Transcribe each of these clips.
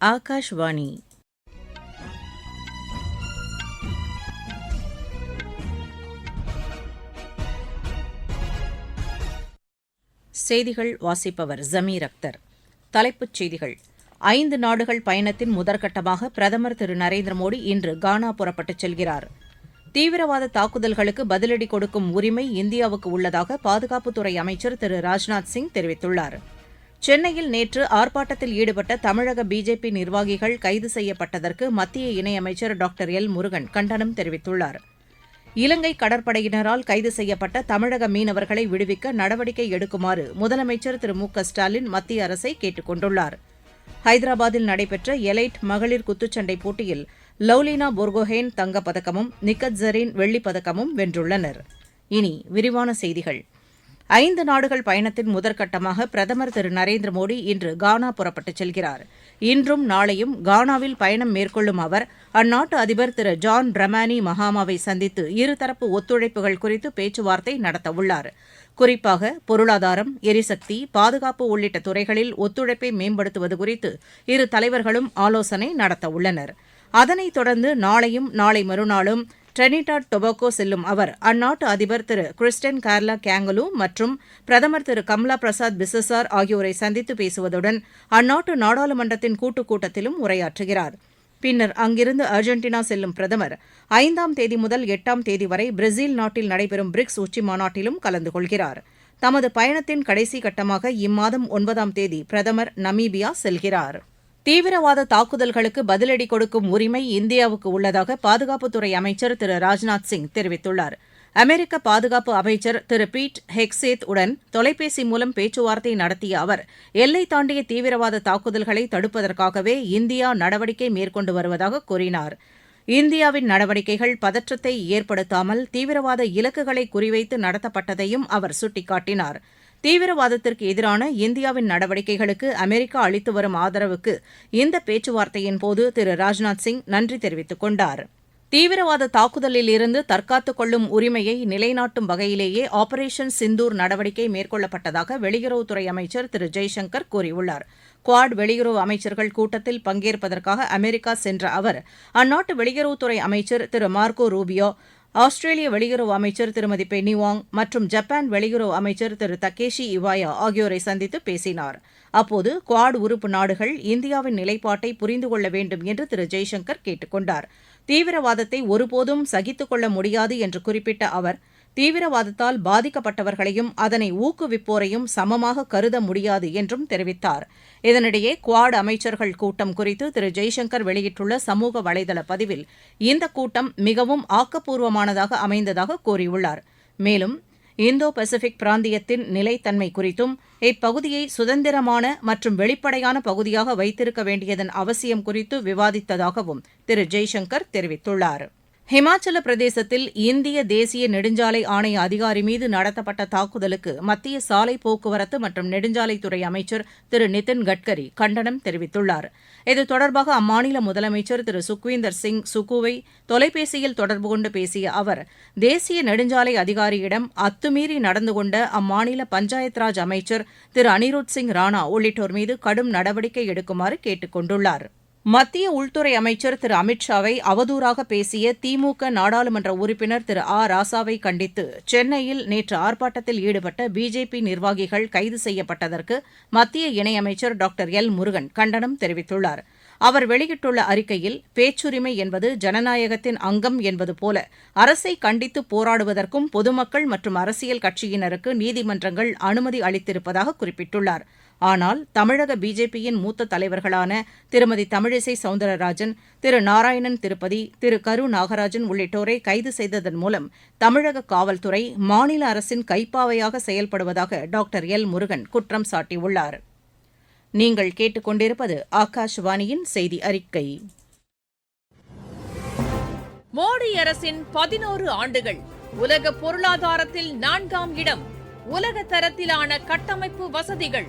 ஆகாஷ்வாணி செய்திகள் வாசிப்பவர் ஜமீர் அக்தர். தலைப்புச் செய்திகள். ஐந்து நாடுகள் பயணத்தின் முதற்கட்டமாக பிரதமர் திரு நரேந்திர மோடி இன்று கானா புறப்பட்டுச் செல்கிறார். தீவிரவாத தாக்குதல்களுக்கு பதிலடி கொடுக்கும் உரிமை இந்தியாவுக்கு உள்ளதாக பாதுகாப்புத்துறை அமைச்சர் திரு ராஜ்நாத் சிங் தெரிவித்துள்ளார். சென்னையில் நேற்று ஆர்ப்பாட்டத்தில் ஈடுபட்ட தமிழக பிஜேபி நிர்வாகிகள் கைது செய்யப்பட்டதற்கு மத்திய இணையமைச்சர் டாக்டர் எல் முருகன் கண்டனம் தெரிவித்துள்ளார். இலங்கை கடற்படையினரால் கைது செய்யப்பட்ட தமிழக மீனவர்களை விடுவிக்க நடவடிக்கை எடுக்குமாறு முதலமைச்சர் திரு மு க ஸ்டாலின் மத்திய அரசை கேட்டுக் கொண்டுள்ளார். ஹைதராபாத்தில் நடைபெற்ற எலைட் மகளிர் குத்துச்சண்டை போட்டியில் லவ்லினா போர்கோஹேன் தங்கப்பதக்கமும் நிக்கத் ஜரீன் வெள்ளிப் பதக்கமும் வென்றுள்ளனர். இனி விரிவான செய்திகள். ஐந்து நாடுகள் பயணத்தின் முதற்கட்டமாக பிரதமர் திரு நரேந்திர மோடி இன்று கானா புறப்பட்டுச் செல்கிறார். இன்றும் நாளையும் கானாவில் பயணம் மேற்கொள்ளும் அவர் அந்நாட்டு அதிபர் திரு ஜான் ரமானி மகாமாவை சந்தித்து இருதரப்பு ஒத்துழைப்புகள் குறித்து பேச்சுவார்த்தை நடத்தவுள்ளார். குறிப்பாக பொருளாதாரம் எரிசக்தி பாதுகாப்பு உள்ளிட்ட துறைகளில் ஒத்துழைப்பை மேம்படுத்துவது குறித்து இரு தலைவர்களும் ஆலோசனை நடத்தவுள்ளனர். அதனைத் தொடர்ந்து நாளையும் நாளை மறுநாளும் டிரினிடாட் டொபாகோ செல்லும் அவர். அந்நாட்டு அதிபர் திரு கிறிஸ்டன் கார்லா கேங்கலு மற்றும் பிரதமர் திரு கம்லா பிரசாத் பிசசார் ஆகியோரை சந்தித்து பேசுவதுடன் அந்நாட்டு நாடாளுமன்றத்தின் கூட்டுக் கூட்டத்திலும் உரையாற்றுகிறார். பின்னர் அங்கிருந்து அர்ஜென்டினா செல்லும் பிரதமர். ஐந்தாம் தேதி முதல் எட்டாம் தேதி வரை பிரேசில் நாட்டில் நடைபெறும் பிரிக்ஸ் உச்சி மாநாட்டிலும் கலந்து கொள்கிறார். தமது பயணத்தின் கடைசி கட்டமாக இம்மாதம் ஒன்பதாம் தேதி பிரதமர் நமீபியா செல்கிறார். தீவிரவாத தாக்குதல்களுக்கு பதிலடி கொடுக்கும் உரிமை இந்தியாவுக்கு உள்ளதாக பாதுகாப்புத்துறை அமைச்சர் திரு ராஜ்நாத் சிங் தெரிவித்துள்ளார். அமெரிக்க பாதுகாப்பு அமைச்சர் திரு பீட் ஹெக்சேத் உடன் தொலைபேசி மூலம் பேச்சுவார்த்தை நடத்திய அவர் எல்லை தாண்டிய தீவிரவாத தாக்குதல்களை தடுப்பதற்காகவே இந்தியா நடவடிக்கை மேற்கொண்டு வருவதாக கூறினார். இந்தியாவின் நடவடிக்கைகள் பதற்றத்தை ஏற்படுத்தாமல் தீவிரவாத இலக்குகளை குறிவைத்து நடத்தப்பட்டதையும் அவர் சுட்டிக்காட்டினார். தீவிரவாதத்திற்கு எதிரான இந்தியாவின் நடவடிக்கைகளுக்கு அமெரிக்கா அளித்து வரும் ஆதரவுக்கு இந்த பேச்சுவார்த்தையின் போது திரு ராஜ்நாத் சிங் நன்றி தெரிவித்துக் கொண்டார். தீவிரவாத தாக்குதலில் இருந்து தற்காத்துக் கொள்ளும் உரிமையை நிலைநாட்டும் வகையிலேயே ஆபரேஷன் சிந்தூர் நடவடிக்கை மேற்கொள்ளப்பட்டதாக வெளியுறவுத்துறை அமைச்சர் திரு ஜெய்சங்கர் கூறியுள்ளார். குவாட் வெளியுறவு அமைச்சர்கள் கூட்டத்தில் பங்கேற்பதற்காக அமெரிக்கா சென்ற அவர் அந்நாட்டு வெளியுறவுத்துறை அமைச்சர் திரு மார்கோ ரூபியோ ஆஸ்திரேலிய வெளியுறவு அமைச்சர் திருமதி பென்னி வாங் மற்றும் ஜப்பான் வெளியுறவு அமைச்சர் திரு தக்கேஷி இவாயா ஆகியோரை சந்தித்து பேசினார். அப்போது குவாட் உறுப்பு நாடுகள் இந்தியாவின் நிலைப்பாட்டை புரிந்து கொள்ள வேண்டும் என்று திரு ஜெய்சங்கர் கேட்டுக் கொண்டார் தீவிரவாதத்தை ஒருபோதும் சகித்துக் கொள்ள முடியாது என்று குறிப்பிட்ட அவர் தீவிரவாதத்தால் பாதிக்கப்பட்டவர்களையும் அதனை ஊக்குவிப்போரையும் சமமாக கருத முடியாது என்றும் தெரிவித்தார். இதனிடையே குவாட் அமைச்சர்கள் கூட்டம் குறித்து திரு. ஜெய்சங்கர் வெளியிட்டுள்ள சமூக வலைதள பதிவில் இந்த கூட்டம் மிகவும் ஆக்கப்பூர்வமானதாக அமைந்ததாக கூறியுள்ளார். மேலும் இந்தோ பசிபிக் பிராந்தியத்தின் நிலைத்தன்மை குறித்தும் இப்பகுதியை சுதந்திரமான மற்றும் வெளிப்படையான பகுதியாக வைத்திருக்க வேண்டியதன் அவசியம் குறித்து விவாதித்ததாகவும் திரு. ஜெய்சங்கர் தெரிவித்துள்ளார். ஹிமாச்சல பிரதேசத்தில் இந்திய தேசிய நெடுஞ்சாலை ஆணைய அதிகாரி மீது நடத்தப்பட்ட தாக்குதலுக்கு மத்திய சாலை போக்குவரத்து மற்றும் நெடுஞ்சாலைத்துறை அமைச்சர் திரு நிதின் கட்கரி கண்டனம் தெரிவித்துள்ளார். இது தொடர்பாக அம்மாநில முதலமைச்சர் திரு சுக்வீந்தர் சிங் சுக்குவை தொலைபேசியில் தொடர்பு கொண்டு பேசிய அவர் தேசிய நெடுஞ்சாலை அதிகாரியிடம் அத்துமீறி நடந்து கொண்ட அம்மாநில பஞ்சாயத் ராஜ் அமைச்சர் திரு அனிருத் சிங் ராணா உள்ளிட்டோர் மீது கடும் நடவடிக்கை எடுக்குமாறு கேட்டுக் கொண்டுள்ளாா் மத்திய உள்துறை அமைச்சர் திரு அமித் ஷாவை அவதூறாக பேசிய திமுக நாடாளுமன்ற உறுப்பினர் திரு ஆ. ராசாவை கண்டித்து சென்னையில் நேற்று ஆர்ப்பாட்டத்தில் ஈடுபட்ட பிஜேபி நிர்வாகிகள் கைது செய்யப்பட்டதற்கு மத்திய இணையமைச்சர் டாக்டர் எல். முருகன் கண்டனம் தெரிவித்துள்ளார். அவர் வெளியிட்டுள்ள அறிக்கையில் பேச்சுரிமை என்பது ஜனநாயகத்தின் அங்கம் என்பது போல அரசை கண்டித்து போராடுவதற்கும் பொதுமக்கள் மற்றும் அரசியல் கட்சியினருக்கு நீதிமன்றங்கள் அனுமதி அளித்திருப்பதாக குறிப்பிட்டுள்ளார். ஆனால் தமிழக பிஜேபியின் மூத்த தலைவர்களான திருமதி தமிழிசை சவுந்தரராஜன் திரு நாராயணன் திருப்பதி திரு கரு நாகராஜன் உள்ளிட்டோரை கைது செய்ததன் மூலம் தமிழக காவல்துறை மாநில அரசின் கைப்பாவையாக செயல்படுவதாக டாக்டர் எல் முருகன் குற்றம் சாட்டியுள்ளார். நீங்கள் கேட்டுக்கொண்டிருப்பது ஆகாஷ்வாணியின் செய்தி அறிக்கை. மோடி அரசின் பதினோரு ஆண்டுகள் உலக பொருளாதாரத்தில் நான்காம் இடம் உலக தரத்திலான கட்டமைப்பு வசதிகள்.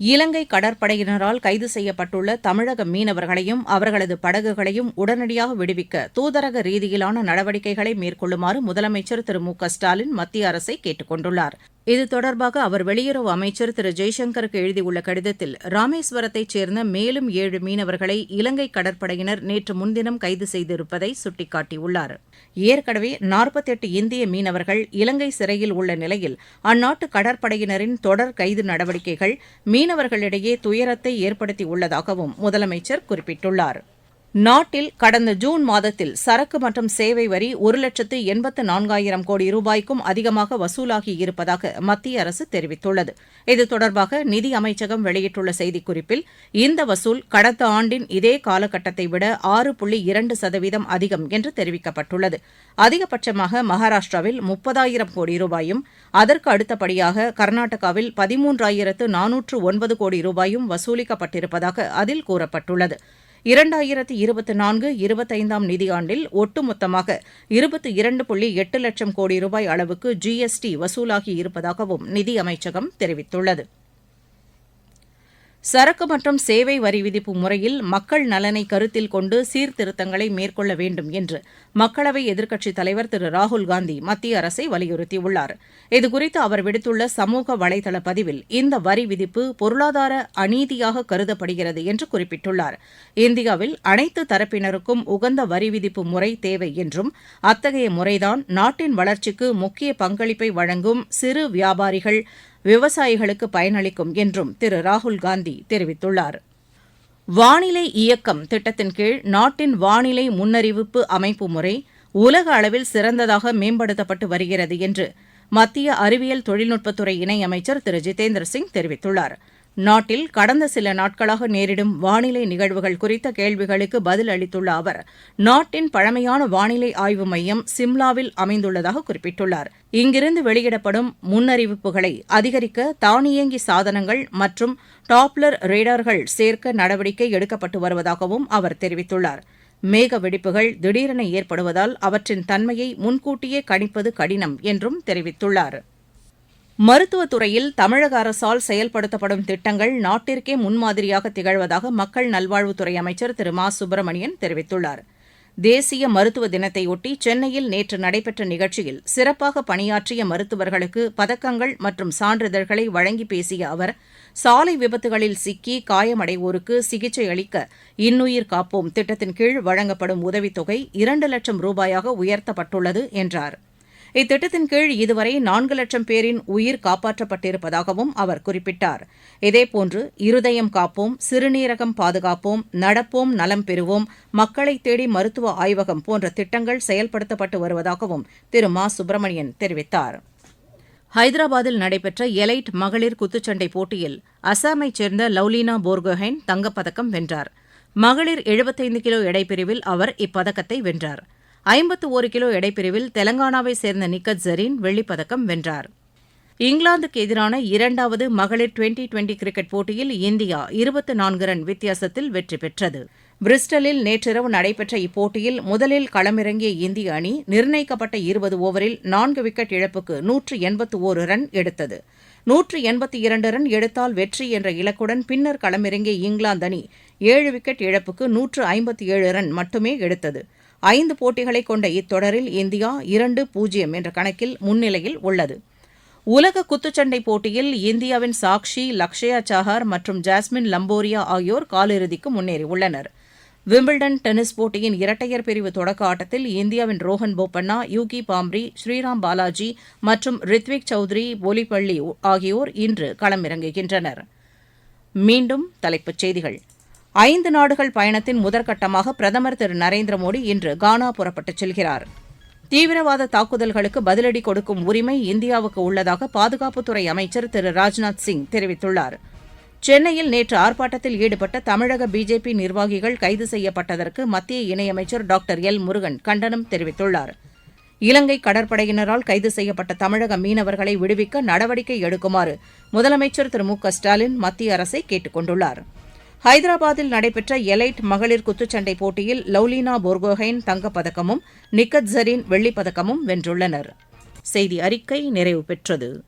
இலங்கை கடற்படையினரால் கைது செய்யப்பட்டுள்ள தமிழக மீனவர்களையும் அவர்களது படகுகளையும் உடனடியாக விடுவிக்க தூதரக ரீதியிலான நடவடிக்கைகளை மேற்கொள்ளுமாறு முதலமைச்சர் திரு மு க ஸ்டாலின் மத்திய அரசை கேட்டுக் கொண்டுள்ளார். இது தொடர்பாக அவர் வெளியுறவு அமைச்சர் திரு ஜெய்சங்கருக்கு எழுதியுள்ள கடிதத்தில் ராமேஸ்வரத்தைச் சேர்ந்த மேலும் ஏழு மீனவர்களை இலங்கை கடற்படையினர் நேற்று முன்தினம் கைது செய்திருப்பதை சுட்டிக்காட்டியுள்ளார். ஏற்கனவே நாற்பத்தெட்டு இந்திய மீனவர்கள் இலங்கை சிறையில் உள்ள நிலையில் அந்நாட்டு கடற்படையினரின் தொடர் கைது நடவடிக்கைகள் மீனவர்களிடையே துயரத்தை ஏற்படுத்தியுள்ளதாகவும் முதலமைச்சர் குறிப்பிட்டுள்ளார். நாட்டில் கடந்த ஜூன் மாதத்தில் சரக்கு மற்றும் சேவை வரி ஒரு லட்சத்து எண்பத்து நான்காயிரம் கோடி ரூபாய்க்கும் அதிகமாக வசூலாகி இருப்பதாக மத்திய அரசு தெரிவித்துள்ளது. இது தொடர்பாக நிதி அமைச்சகம் வெளியிட்டுள்ள செய்திக்குறிப்பில் இந்த வசூல் கடந்த ஆண்டின் இதே காலகட்டத்தை விட ஆறு புள்ளி இரண்டு சதவீதம் அதிகம் என்று தெரிவிக்கப்பட்டுள்ளது. அதிகபட்சமாக மகாராஷ்டிராவில் முப்பதாயிரம் கோடி ரூபாயும் அதற்கு அடுத்தபடியாக கர்நாடகாவில் பதிமூன்றாயிரத்து நானூற்று ஒன்பது கோடி ரூபாயும் வசூலிக்கப்பட்டிருப்பதாக அதில் கூறப்பட்டுள்ளது. இரண்டாயிரத்தி இருபத்தி நான்கு இருபத்தைந்தாம் நிதியாண்டில் ஒட்டுமொத்தமாக இருபத்தி இரண்டு புள்ளி எட்டு லட்சம் கோடி ரூபாய் அளவுக்கு ஜிஎஸ்டி வசூலாகி இருப்பதாகவும் நிதி அமைச்சகம் தெரிவித்துள்ளது. சரக்கு மற்றும் சேவை வரி விதிப்பு முறையில் மக்கள் நலனை கருத்தில் கொண்டு சீர்திருத்தங்களை மேற்கொள்ள வேண்டும் என்று மக்களவை எதிர்க்கட்சித் தலைவர் திரு ராகுல்காந்தி மத்திய அரசை வலியுறுத்தியுள்ளார். இதுகுறித்து அவர் விடுத்துள்ள சமூக வலைதள பதிவில் இந்த வரி விதிப்பு பொருளாதார அநீதியாக கருதப்படுகிறது என்று குறிப்பிட்டுள்ளார். இந்தியாவில் அனைத்து தரப்பினருக்கும் உகந்த வரி விதிப்பு முறை தேவை என்றும் அத்தகைய முறைதான் நாட்டின் வளர்ச்சிக்கு முக்கிய பங்களிப்பை வழங்கும் சிறு வியாபாரிகள் விவசாயிகளுக்கு பயனளிக்கும் என்றும் திரு ராகுல் காந்தி தெரிவித்துள்ளார். வானிலை இயக்கம் திட்டத்தின் கீழ் நாட்டின் வானிலை முன்னறிவிப்பு அமைப்பு முறை உலக அளவில் சிறந்ததாக மேம்படுத்தப்பட்டு வருகிறது என்று மத்திய அறிவியல் தொழில்நுட்பத்துறை இணையமைச்சர் திரு ஜிதேந்திர சிங் தெரிவித்துள்ளார். நாட்டில் கடந்த சில நாட்களாக நேரிடும் வானிலை நிகழ்வுகள் குறித்த கேள்விகளுக்கு பதில் அளித்துள்ள அவர் நாட்டின் பழமையான வானிலை ஆய்வு மையம் சிம்லாவில் அமைந்துள்ளதாக குறிப்பிட்டுள்ளார். இங்கிருந்து வெளியிடப்படும் முன்னறிவிப்புகளை அதிகரிக்க தானியங்கி சாதனங்கள் மற்றும் டாப்லர் ரேடார்கள் சேர்க்க நடவடிக்கை எடுக்கப்பட்டு வருவதாகவும் அவர் தெரிவித்துள்ளார். மேக வெடிப்புகள் திடீரென ஏற்படுவதால் அவற்றின் தன்மையை முன்கூட்டியே கணிப்பது கடினம் என்றும் தெரிவித்துள்ளார். மருத்துவத் துறையில் தமிழக அரசால் செயல்படுத்தப்படும் திட்டங்கள் நாட்டிற்கே முன்மாதிரியாக திகழ்வதாக மக்கள் நல்வாழ்வுத்துறை அமைச்சர் திரு மா சுப்பிரமணியன் தெரிவித்துள்ளார். தேசிய மருத்துவ தினத்தையொட்டி சென்னையில் நேற்று நடைபெற்ற நிகழ்ச்சியில் சிறப்பாக பணியாற்றிய மருத்துவர்களுக்கு பதக்கங்கள் மற்றும் சான்றிதழ்களை வழங்கி பேசிய அவர் சாலை விபத்துகளில் சிக்கி காயமடைவோருக்கு சிகிச்சை அளிக்க இன்னுயிர் காப்போம் திட்டத்தின் கீழ் வழங்கப்படும் உதவித்தொகை இரண்டு லட்சம் ரூபாயாக உயர்த்தப்பட்டுள்ளது என்றார். இத்திட்டத்தின் கீழ் இதுவரை நான்கு லட்சம் பேரின் உயிர் காப்பாற்றப்பட்டிருப்பதாகவும் அவர் குறிப்பிட்டார். இதேபோன்று இருதயம் காப்போம் சிறுநீரகம் பாதுகாப்போம் நடப்போம் நலம் பெறுவோம் மக்களை தேடி மருத்துவ ஆய்வகம் போன்ற திட்டங்கள் செயல்படுத்தப்பட்டு வருவதாகவும் திரு. மா. சுப்பிரமணியன் தெரிவித்தார். ஹைதராபாத்தில் நடைபெற்ற எலைட் மகளிர் குத்துச்சண்டை போட்டியில் அசாமைச் சேர்ந்த லவ்லினா போர்கோஹைன் தங்கப்பதக்கம் வென்றார். மகளிர் எழுபத்தைந்து கிலோ எடைப்பிரிவில் அவர் இப்பதக்கத்தை வென்றார். ஐம்பத்து ஒரு கிலோ எடைப்பிரிவில் தெலங்கானாவை சேர்ந்த நிக்கத் ஜரீன் வெள்ளிப்பதக்கம் வென்றார். இங்கிலாந்துக்கு எதிரான இரண்டாவது மகளிர் டுவெண்டி டுவெண்டி கிரிக்கெட் போட்டியில் இந்தியா இருபத்து நான்கு ரன் வித்தியாசத்தில் வெற்றி பெற்றது. பிரிஸ்டலில் நேற்றிரவு நடைபெற்ற இப்போட்டியில் முதலில் களமிறங்கிய இந்திய அணி நிர்ணயிக்கப்பட்ட இருபது ஓவரில் நான்கு விக்கெட் இழப்புக்கு நூற்று எண்பத்து ஒரு ரன் எடுத்தது. நூற்று எண்பத்தி இரண்டு ரன் எடுத்தால் வெற்றி என்ற இலக்குடன் பின்னர் களமிறங்கிய இங்கிலாந்து அணி ஏழு விக்கெட் இழப்புக்கு நூற்று ஐம்பத்தி ஏழு ரன் மட்டுமே எடுத்தது. ஐந்து போட்டிகளை கொண்ட இத்தொடரில் இந்தியா இரண்டு பூஜ்ஜியம் என்ற கணக்கில் முன்னிலையில் உள்ளது. உலக குத்துச்சண்டை போட்டியில் இந்தியாவின் சாக்ஷி லக்ஷயா சாஹார் மற்றும் ஜாஸ்மின் லம்போரியா ஆகியோர் காலிறுதிக்கு முன்னேறியுள்ளனர் விம்பிள்டன் டென்னிஸ் போட்டியின் இரட்டையர் பிரிவு தொடக்க ஆட்டத்தில் இந்தியாவின் ரோஹன் போப்பண்ணா யூகி பாம்ரி ஸ்ரீராம் பாலாஜி மற்றும் ரித்விக் சௌத்ரி போலிப்பள்ளி ஆகியோர் இன்று களமிறங்குகின்றனர். மீண்டும் தலைப்புச் செய்திகள். ஐந்து நாடுகள் பயணத்தின் முதற்கட்டமாக பிரதமர் திரு நரேந்திர மோடி இன்று கானா புறப்பட்டுச் செல்கிறார். தீவிரவாத தாக்குதல்களுக்கு பதிலடி கொடுக்கும் உரிமை இந்தியாவுக்கு உள்ளதாக பாதுகாப்புத்துறை அமைச்சர் திரு ராஜ்நாத் சிங் தெரிவித்துள்ளார். சென்னையில் நேற்று ஆர்ப்பாட்டத்தில் ஈடுபட்ட தமிழக பிஜேபி நிர்வாகிகள் கைது செய்யப்பட்டதற்கு மத்திய இணையமைச்சர் டாக்டர் எல் முருகன் கண்டனம் தெரிவித்துள்ளார். இலங்கை கடற்படையினரால் கைது செய்யப்பட்ட தமிழக மீனவர்களை விடுவிக்க நடவடிக்கை எடுக்குமாறு முதலமைச்சர் திரு மு க ஸ்டாலின் மத்திய அரசை கேட்டுக் கொண்டுள்ளாா் ஹைதராபாத்தில் நடைபெற்ற எலைட் மகளிர் குத்துச்சண்டை போட்டியில் லவ்லினா போர்கோஹைன் தங்கப்பதக்கமும் நிக்கத் ஜரீன் வெள்ளிப் பதக்கமும் வென்றுள்ளனர். செய்தி அறிக்கை நிறைவு பெற்றது.